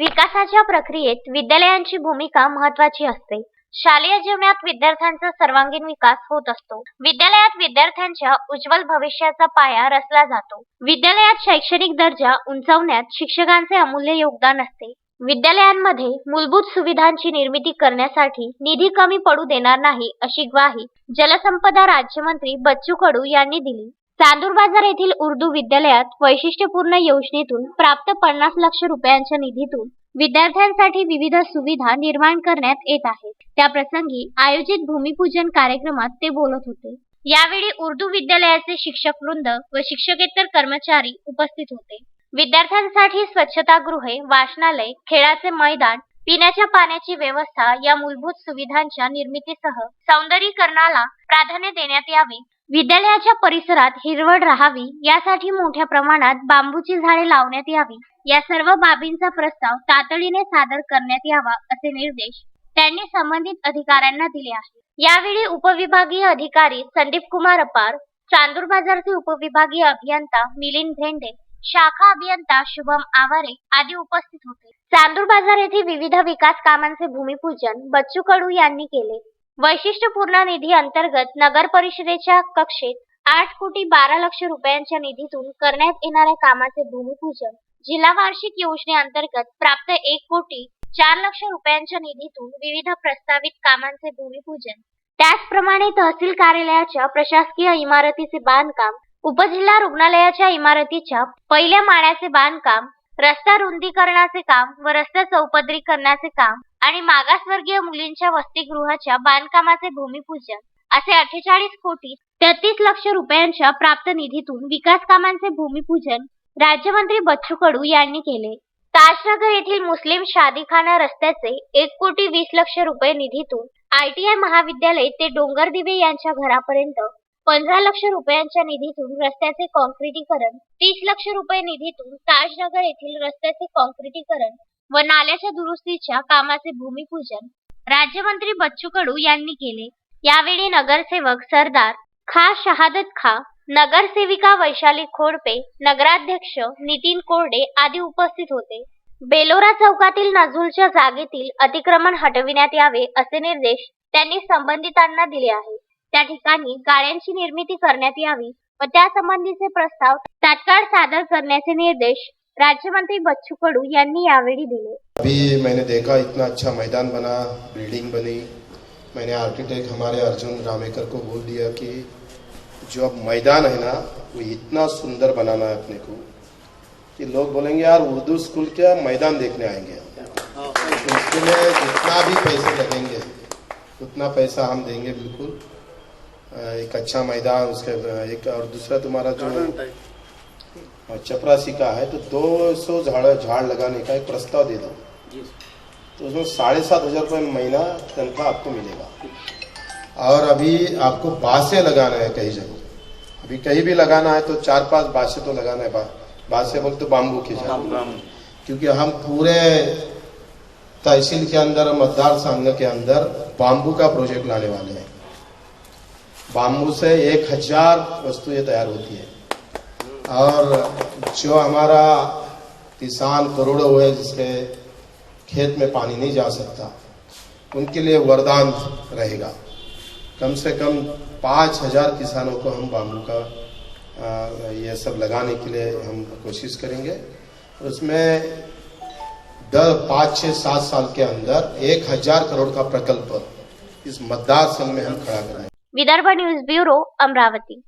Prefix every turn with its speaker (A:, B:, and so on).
A: विकासाच्या प्रक्रियेत विद्यालयांची भूमिका महत्वाची असते. शालेय जीवनात विद्यार्थ्यांचा सर्वांगीण विकास होत असतो. विद्यालयात विद्यार्थ्यांच्या उज्ज्वल भविष्याचा पाया रचला जातो. विद्यालयात शैक्षणिक दर्जा उंचावण्यात शिक्षकांचे अमूल्य योगदान असते. विद्यालयांमध्ये मूलभूत सुविधांची निर्मिती करण्यासाठी निधी कमी पडू देणार नाही अशी ग्वाही जलसंपदा राज्यमंत्री बच्चू कडू यांनी दिली. चांदूर बाजार येथील उर्दू विद्यालयात वैशिष्ट्यपूर्ण योजनेतून प्राप्त पन्नास लक्ष रुपयांच्या निधीतून विद्यार्थ्यांसाठी विविध सुविधा निर्माण करण्यात येत आहेत. त्या प्रसंगी आयोजित भूमिपूजन कार्यक्रमात ते बोलत होते. यावेळी उर्दू विद्यालयाचे शिक्षक वृंद व शिक्षकेतर कर्मचारी उपस्थित होते. विद्यार्थ्यांसाठी स्वच्छतागृहे वाचनालय खेळाचे मैदान पिण्याच्या पाण्याची व्यवस्था या मूलभूत सुविधांच्या निर्मितीसह सौंदर्यीकरणाला प्राधान्य देण्यात यावे. विद्यालयाच्या परिसरात हिरवळ राहावी यासाठी मोठ्या प्रमाणात बांबूची झाडे लावण्यात यावी. या सर्व बाबींचा प्रस्ताव तातडीने सादर करण्यात यावा असे निर्देश त्यांनी संबंधित अधिकाऱ्यांना दिले आहेत. यावेळी उपविभागीय अधिकारी संदीप कुमार अपार चांदूर बाजारचे उपविभागीय अभियंता मिलिंद भेंडे शाखा अभियंता शुभम आवारे आदी उपस्थित होते. चांदूर बाजार येथे विविध विकास कामांचे भूमिपूजन बच्चू कडू यांनी केले. वैशिष्ट्यपूर्ण निधी अंतर्गत नगर परिषदेच्या कक्षेत आठ कोटी बारा लक्ष रुपयांच्या निधीतून करण्यात येणाऱ्या कामाचे भूमिपूजन जिल्हा वार्षिक योजनेअंतर्गत प्राप्त एक कोटी चार लक्ष रुपयांच्या निधीतून विविध प्रस्तावित कामांचे भूमिपूजन. त्याचप्रमाणे तहसील कार्यालयाच्या प्रशासकीय इमारतीचे बांधकाम उपजिल्हा रुग्णालयाच्या इमारतीच्या पहिल्या माळ्याचे बांधकाम रस्ता रुंदीकरणाचे काम व रस्ता चौपदरीकरणाचे काम आणि मागासवर्गीय मुलींच्या वसतिगृहाच्या बांधकामाचे भूमिपूजन असे अठ्ठेचाळीस कोटी तेहतीस लक्ष रुपयांच्या प्राप्त निधीतून विकास कामांचे भूमिपूजन राज्यमंत्री बच्चू कडू यांनी केले. ताजनगर येथील मुस्लिम शादीखाना रस्त्याचे एक कोटी वीस लक्ष रुपये निधीतून आयटीआय महाविद्यालय ते डोंगर दिवे यांच्या घरापर्यंत पंधरा लक्ष रुपयांच्या निधीतून रस्त्याचे कॉन्क्रिटीकरण तीस लक्ष रुपये निधीतून ताजनगर येथील रस्त्याचे कॉन्क्रिटीकरण व नाल्याच्या दुरुस्तीच्या कामाचे भूमिपूजन राज्यमंत्री बच्चू कडू यांनी केले. यावेळी नगरसेवक सरदार खा शहादत खा नगरसेविका वैशाली खोडपे नगराध्यक्ष नितीन कोरडे आदी उपस्थित होते. बेलोरा चौकातील नजूलच्या जागेतील अतिक्रमण हटविण्यात यावे असे निर्देश त्यांनी संबंधितांना दिले आहेत. त्या ठिकाणी गाड्यांची निर्मिती करण्यात यावी व त्यासंबंधीचे प्रस्ताव तात्काळ सादर करण्याचे निर्देश राज्यमंत्री बच्चू कडू यांनी
B: अभी मैंने देखा इतना अच्छा मैदान बना बिल्डिंग बनी। मैंने आर्किटेक्ट हमारे अर्जुन रामेकर को बोल दिया कि जो अब मैदान है ना, वो इतना सुंदर बनाना है अपने को कि लोग बोलेंगे, यार, उर्दू स्कूल क्या मैदान देखने आएँगे तो उसके लिए जितना भी पैसे लगेंगे, उतना पैसा हम देंगे बिल्कुल। एक अच्छा मैदान, उसके, एक, और दूसरा तुम्हारा जो चपरासी का है तो 200 झाड़ झाड़ लगाने का एक प्रस्ताव दे दो। तो उसमें साढ़े सात हज़ार रुपये महीना तनख्वाह आपको मिलेगा। और अभी आपको बासे लगाना है कई जगह। अभी कहीं भी लगाना है तो चार पाँच बासे तो लगाना है। बा, बांसे बोल तो बाम्बू की जगह। क्योंकि हम पूरे तहसील के अंदर मतदार संघ के अंदर बाम्बू का प्रोजेक्ट लाने वाले हैं। बाम्बू से एक हज़ार वस्तुएँ तैयार होती है। और जो हमारा किसान करोड़ों हुए जिसके खेत में पानी नहीं जा सकता उनके लिए वरदान रहेगा। कम से कम पाँच हज़ार किसानों को हम बाम्बू का आ, ये सब लगाने के लिए हम कोशिश करेंगे। उसमें दस पाँच छः सात साल के अंदर एक हज़ार करोड़ का प्रकल्प इस मतदार संघ में हम खड़ा कराएँगे।
A: Vidarbha news bureau Amravati.